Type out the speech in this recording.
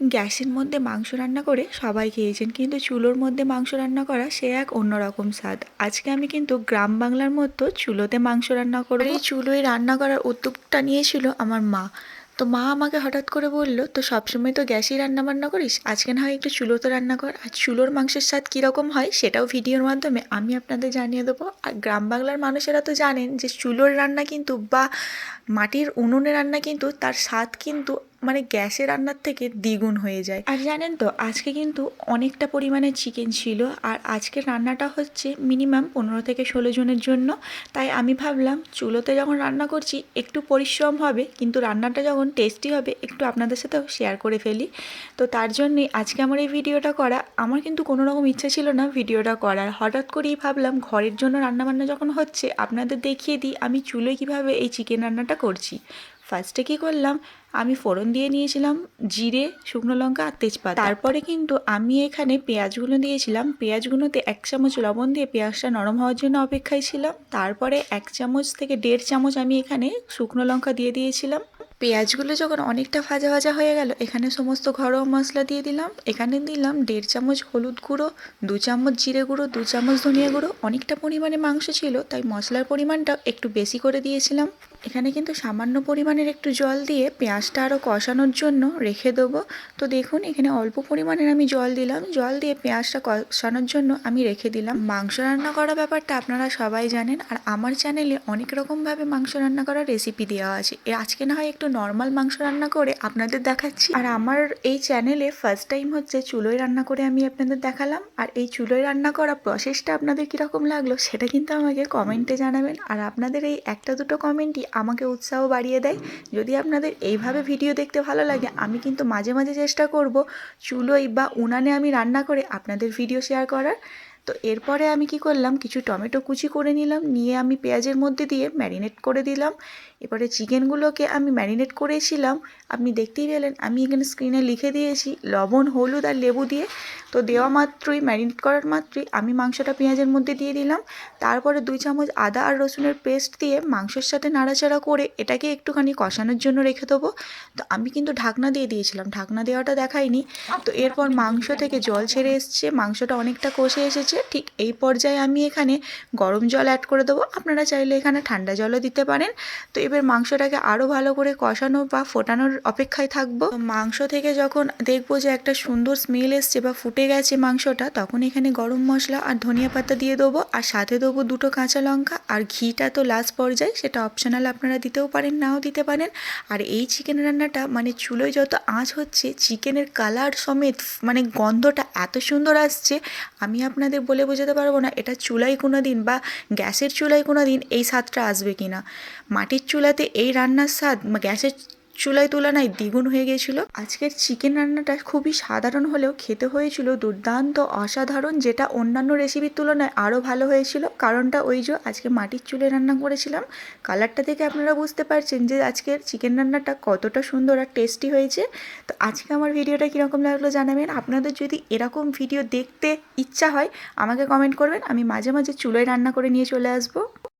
গ্যাসের মধ্যে মাংস রান্না করে সবাই খেয়েছেন, কিন্তু চুলোর মধ্যে মাংস রান্না করা সে এক অন্যরকম স্বাদ। আজকে আমি কিন্তু গ্রাম বাংলার মতো চুলোতে মাংস রান্না করব। এই চুলোয় রান্না করার উদ্যোগটা নিয়েছিল আমার মা। তো মা আমাকে হঠাৎ করে বলল, তো সবসময় তো গ্যাসেই রান্না বান্না করিস? আজকে না হয় একটু চুলোতে রান্না কর। আর চুলোর মাংসের স্বাদ কীরকম হয় সেটাও ভিডিওর মাধ্যমে আমি আপনাদের জানিয়ে দেবো। আর গ্রাম বাংলার মানুষেরা তো জানেন যে চুলোর রান্না কিন্তু বা মাটির উনুনে রান্না কিন্তু তার স্বাদ কিন্তু মানে গ্যাসে রান্নার থেকে দ্বিগুণ হয়ে যায়। আর জানেন তো, আজকে কিন্তু অনেকটা পরিমাণে চিকেন ছিল আর আজকের রান্নাটা হচ্ছে মিনিমাম পনেরো থেকে ষোলো জনের জন্য। তাই আমি ভাবলাম, চুলোতে যখন রান্না করছি, একটু পরিশ্রম হবে, কিন্তু রান্নাটা যখন টেস্টি হবে, একটু আপনাদের সাথেও শেয়ার করে ফেলি। তো তার জন্যই আজকে আমার এই ভিডিওটা করা। আমার কিন্তু কোনো রকম ইচ্ছা ছিল না ভিডিওটা করার। হঠাৎ করেই ভাবলাম, ঘরের জন্য রান্নাবান্না যখন হচ্ছে, আপনাদের দেখিয়ে দিই আমি চুলোয় কীভাবে এই চিকেন রান্নাটা করছি। ফার্স্টে কী করলাম আমি ফোড়ন দিয়ে নিয়েছিলাম, জিরে, শুকনো লঙ্কা আর তেজপাতা। তারপরে কিন্তু আমি এখানে পেঁয়াজগুলো দিয়েছিলাম। পেঁয়াজগুলোতে এক চামচ লবণ দিয়ে পেঁয়াজটা নরম হওয়ার জন্য অপেক্ষায় ছিলাম। তারপরে এক চামচ থেকে দেড় চামচ আমি এখানে শুকনো লঙ্কা দিয়ে দিয়েছিলাম। পেঁয়াজগুলো যখন অনেকটা ভাজা ভাজা হয়ে গেল, এখানে সমস্ত ঘরোয়া মশলা দিয়ে দিলাম। এখানে দিলাম দেড় চামচ হলুদ গুঁড়ো, দু চামচ জিরে গুঁড়ো, দু চামচ ধনিয়া গুঁড়ো। অনেকটা পরিমাণে মাংস ছিল, তাই মশলার পরিমাণটা একটু বেশি করে দিয়েছিলাম। এখানে কিন্তু সামান্য পরিমাণের একটু জল দিয়ে পেঁয়াজটা আরও কষানোর জন্য রেখে দেবো। তো দেখুন, এখানে অল্প পরিমাণের আমি জল দিলাম। জল দিয়ে পেঁয়াজটা কষানোর জন্য আমি রেখে দিলাম। মাংস রান্না করা ব্যাপারটা আপনারা সবাই জানেন, আর আমার চ্যানেলে অনেক রকমভাবে মাংস রান্না করার রেসিপি দেওয়া আছে। আজকে না হয় একটু নর্মাল মাংস রান্না করে আপনাদের দেখাচ্ছি। আর আমার এই চ্যানেলে ফার্স্ট টাইম হচ্ছে চুলোয় রান্না করে আমি আপনাদের দেখালাম। আর এই চুলোয় রান্না করা প্রসেসটা আপনাদের কীরকম লাগল সেটা কিন্তু আমাকে কমেন্টে জানাবেন। আর আপনাদের এই একটা দুটো কমেন্টই আমাকে উৎসাহ বাড়িয়ে দেয়। যদি আপনাদের এইভাবে ভিডিও দেখতে ভালো লাগে, আমি কিন্তু মাঝে মাঝে চেষ্টা করব চুলোই বা উনানে আমি রান্না করে আপনাদের ভিডিও শেয়ার করার। তো এরপরে আমি কি করলাম, কিছু টমেটো কুচি করে নিলাম, নিয়ে আমি পেঁয়াজের মধ্যে দিয়ে ম্যারিনেট করে দিলাম। এবারে চিকেনগুলোকে আমি ম্যারিনেট করেছিলাম। আপনি দেখতেই পেলেন, আমি এখানে স্ক্রিনে লিখে দিয়েছি, লবণ, হলুদ আর লেবু দিয়ে তো দেওয়া মাত্রই ম্যারিনেট করার মাত্রই আমি মাংসটা পেঁয়াজের মধ্যে দিয়ে দিলাম। তারপরে দুই চামচ আদা আর রসুনের পেস্ট দিয়ে মাংসের সাথে নাড়াচাড়া করে এটাকে একটুখানি কষানোর জন্য রেখে দেবো। তো আমি কিন্তু ঢাকনা দিয়ে দিয়েছিলাম, ঢাকনা দেওয়াটা দেখাইনি। তো এরপর মাংস থেকে জল ছেড়ে এসছে, মাংসটা অনেকটা কষে এসেছে। ঠিক এই পর্যায়ে আমি এখানে গরম জল অ্যাড করে দেবো। আপনারা চাইলে এখানে ঠান্ডা জলও দিতে পারেন। তো এবার মাংসটাকে আরও ভালো করে কষানো বা ফোটানোর অপেক্ষায় থাকব। মাংস থেকে যখন দেখব যে একটা সুন্দর স্মেল এসছে বা ফুটে গেছে মাংসটা, তখন এখানে গরম মশলা আর ধনিয়া পাতা দিয়ে দেবো, আর সাথে দেবো দুটো কাঁচা লঙ্কা, আর ঘিটা তো লাস্ট পর্যায়ে, সেটা অপশনাল আপনারা দিতেও পারেন, নাও দিতে পারেন। আর এই চিকেন রান্নাটা মানে চুলোয় যত আঁচ হচ্ছে চিকেনের কালার সমেত মানে গন্ধটা এত সুন্দর আসছে, আমি আপনাদের বলে বোঝাতে পারব না, এটা চুলাই কোনো দিন বা গ্যাসের চুলায় কোনো দিন এই স্বাদটা আসবে কি না মাটির চুলাতে এই রান্নার স্বাদ, গ্যাসের চুলায় তুলনায় দ্বিগুণ হয়ে গিয়েছিল। আজকের চিকেন রান্নাটা খুবই সাধারণ হলেও খেতে হয়েছিল দুর্দান্ত অসাধারণ, যেটা অন্যান্য রেসিপির তুলনায় আরও ভালো হয়েছিল। কারণটা ওই যে আজকে মাটির চুলে রান্না করেছিলাম। কালারটা দেখে আপনারা বুঝতে পারছেন যে আজকের চিকেন রান্নাটা কতটা সুন্দর আর টেস্টি হয়েছে। তো আজকে আমার ভিডিওটা কীরকম লাগল জানাবেন। আপনাদের যদি এরকম ভিডিও দেখতে ইচ্ছা হয়, আমাকে কমেন্ট করবেন। আমি মাঝে মাঝে চুলোয় রান্না করে নিয়ে চলে আসব।